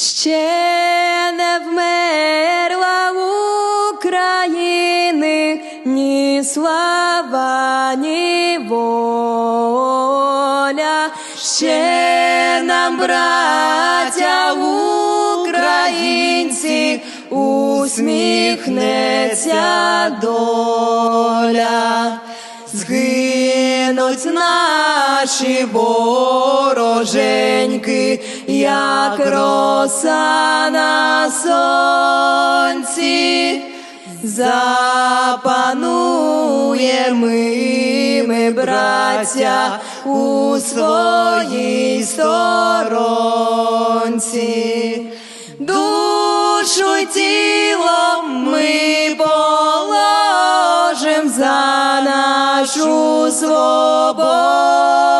Ще не вмерла України ні слава, ні воля. Ще нам, браття українці, усміхнеться доля. Згинуть наші вороженьки, як роса на сонці, запанує ми, ми, браття, у своїй сторонці. Душу й тіло ми положим за нашу свободу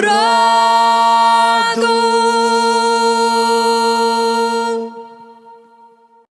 роду.